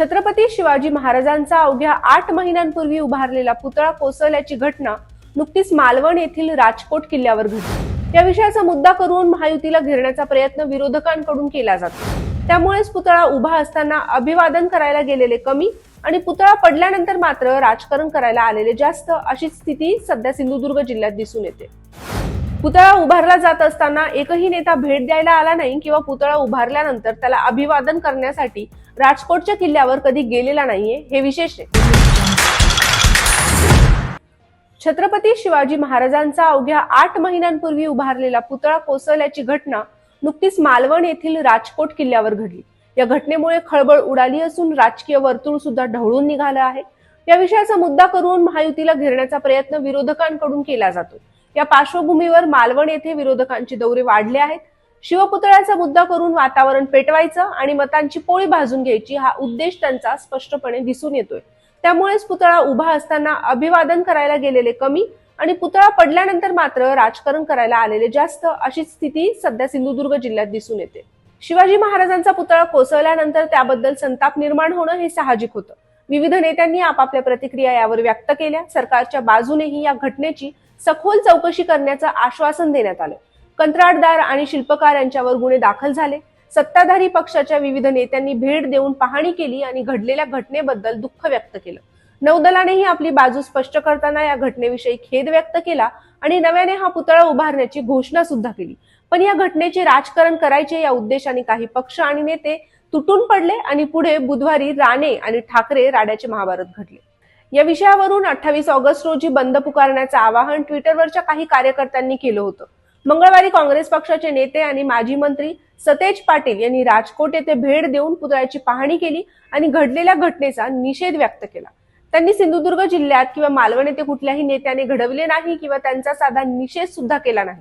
छत्रपती शिवाजी महाराजांचा अवघ्या आठ महिन्यांपूर्वी उभारलेला पुतळा कोसळल्याची घटना नुकतीच मालवण येथील राजकोट किल्ल्यावर घडली. या विषयाचा मुद्दा करून महायुतीला घेरण्याचा प्रयत्न विरोधकांकडून केला जातो. त्यामुळेच पुतळा उभा असताना अभिवादन करायला गेलेले कमी आणि पुतळा पडल्यानंतर मात्र राजकारण करायला आलेले जास्त अशी स्थिती सध्या सिंधुदुर्ग जिल्ह्यात दिसून येते. पुतळा उभारला जात असताना एकही नेता भेट द्यायला आला नाही किंवा पुतळा उभारल्यानंतर त्याला अभिवादन करण्यासाठी राजकोटच्या किल्ल्यावर कधी गेलेला नाहीये हे विशेष आहे. छत्रपती शिवाजी महाराजांचा अवघ्या आठ महिन्यांपूर्वी उभारलेला पुतळा कोसळल्याची घटना नुकतीच मालवण येथील राजकोट किल्ल्यावर घडली. या घटनेमुळे खळबळ उडाली असून राजकीय वर्तुळ सुद्धा ढवळून निघालं आहे. या विषयाचा मुद्दा करून महायुतीला घेरण्याचा प्रयत्न विरोधकांकडून केला जातो या पार्श्वभूमीवर मालवण येथे विरोधकांचे दौरे वाढले आहेत. शिवपुतळ्याचा मुद्दा करून वातावरण पेटवायचं आणि मतांची पोळी भाजून घ्यायची हा उद्देश त्यांचा स्पष्टपणे दिसून येतोय. त्यामुळेच पुतळा उभा असताना अभिवादन करायला गेलेले कमी आणि पुतळा पडल्यानंतर मात्र राजकारण करायला आलेले जास्त अशी स्थिती सध्या सिंधुदुर्ग जिल्ह्यात दिसून येते. शिवाजी महाराजांचा पुतळा कोसळल्यानंतर त्याबद्दल संताप निर्माण होणं हे साहजिक होतं. विविध नेत्यांनी आपापल्या प्रतिक्रिया यावर व्यक्त केल्या. सरकारच्या बाजूनेही या घटनेची सखोल चौकशी करण्याचं आश्वासन देण्यात आलं. कंत्राटदार आणि शिल्पकार यांच्यावर गुन्हे दाखल झाले. सत्ताधारी पक्षाच्या विविध नेत्यांनी भेट देऊन पाहणी केली आणि घडलेल्या घटनेबद्दल दुःख व्यक्त केलं. नौदलानेही आपली बाजू स्पष्ट करताना या घटनेविषयी खेद व्यक्त केला आणि नव्याने हा पुतळा उभारण्याची घोषणा सुद्धा केली. पण या घटनेचे राजकारण करायचे या उद्देशाने काही पक्ष आणि नेते तुटून पडले आणि पुढे बुधवारी राणे आणि ठाकरे राड्याचे महाभारत घडले. या विषयावरून अठ्ठावीस ऑगस्ट रोजी बंद पुकारण्याचं आवाहन ट्विटरवरच्या काही कार्यकर्त्यांनी केलं होतं. मंगळवारी काँग्रेस पक्षाचे नेते आणि माजी मंत्री सतेज पाटील यांनी राजकोट येथे भेट देऊन पुतळ्याची पाहणी केली आणि घडलेल्या घटनेचा निषेध व्यक्त केला. त्यांनी सिंधुदुर्ग जिल्ह्यात किंवा मालवण येथे कुठल्याही नेत्याने घडवले नाही किंवा त्यांचा साधा निषेध सुद्धा केला नाही.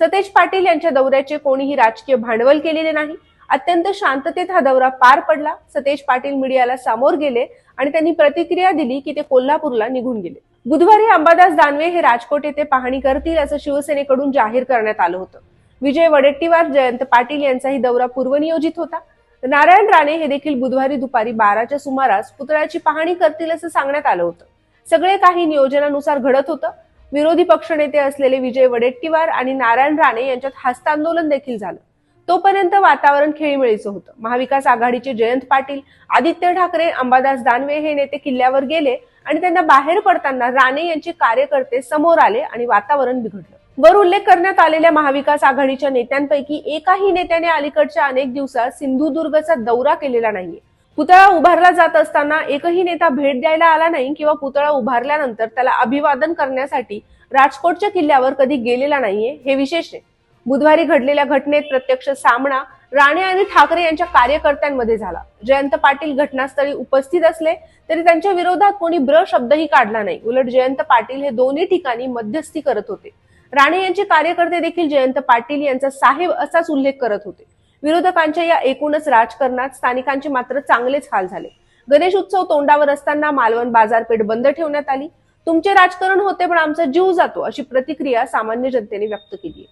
सतेज पाटील यांच्या दौऱ्याचे कोणीही राजकीय भांडवल केलेले नाही. अत्यंत शांततेत हा दौरा पार पडला. सतेज पाटील मीडियाला सामोर गेले आणि त्यांनी प्रतिक्रिया दिली की ते कोल्हापूरला निघून गेले. बुधवारी अंबादास दानवे हे राजकोट येथे पाहणी करतील असं शिवसेनेकडून जाहीर करण्यात आलं होतं. विजय वडेट्टीवार जयंत पाटील यांचाही दौरा पूर्वनियोजित होता. नारायण राणे हे देखील बुधवारी दुपारी बाराच्या सुमारास पुतळ्याची पाहणी करतील असं सांगण्यात आलं होतं. सगळे काही नियोजनानुसार घडत होतं. विरोधी पक्षनेते असलेले विजय वडेट्टीवार आणि नारायण राणे यांच्यात हस्तांदोलन देखील झालं. तोपर्यंत वातावरण खेळीमेळीचं होतं. महाविकास आघाडीचे जयंत पाटील आदित्य ठाकरे अंबादास दानवे हे नेते किल्ल्यावर गेले आणि त्यांना बाहेर पडताना राणे यांचे कार्यकर्ते समोर आले आणि वातावरण बिघडलं. वर उल्लेख करण्यात आलेल्या महाविकास आघाडीच्या नेत्यांपैकी एकाही नेत्याने अलीकडच्या अनेक दिवसात सिंधुदुर्गचा दौरा केलेला नाहीये. पुतळा उभारला जात असताना एकही नेता भेट द्यायला आला नाही किंवा पुतळा उभारल्यानंतर त्याला अभिवादन करण्यासाठी राजकोटच्या किल्ल्यावर कधी गेलेला नाहीये हे विशेष आहे. बुधवारी घडलेल्या घटनेत प्रत्यक्ष सामना राणे आणि ठाकरे यांच्या कार्यकर्त्यांमध्ये झाला. जयंत पाटील घटनास्थळी उपस्थित असले तरी त्यांच्या विरोधात कोणी ब्र शब्दही काढला नाही. उलट जयंत पाटील हे दोन्ही ठिकाणी मध्यस्थी करत होते. राणे यांचे कार्यकर्ते देखील जयंत पाटील यांचा साहेब असाच उल्लेख करत होते. विरोधकांच्या या एकूणच राजकारणात स्थानिकांचे मात्र चांगलेच हाल झाले. गणेश उत्सव तोंडावर असताना मालवण बाजारपेठ बंद ठेवण्यात आली. तुमचे राजकारण होते पण आमचा जीव जातो अशी प्रतिक्रिया सामान्य जनतेने व्यक्त केली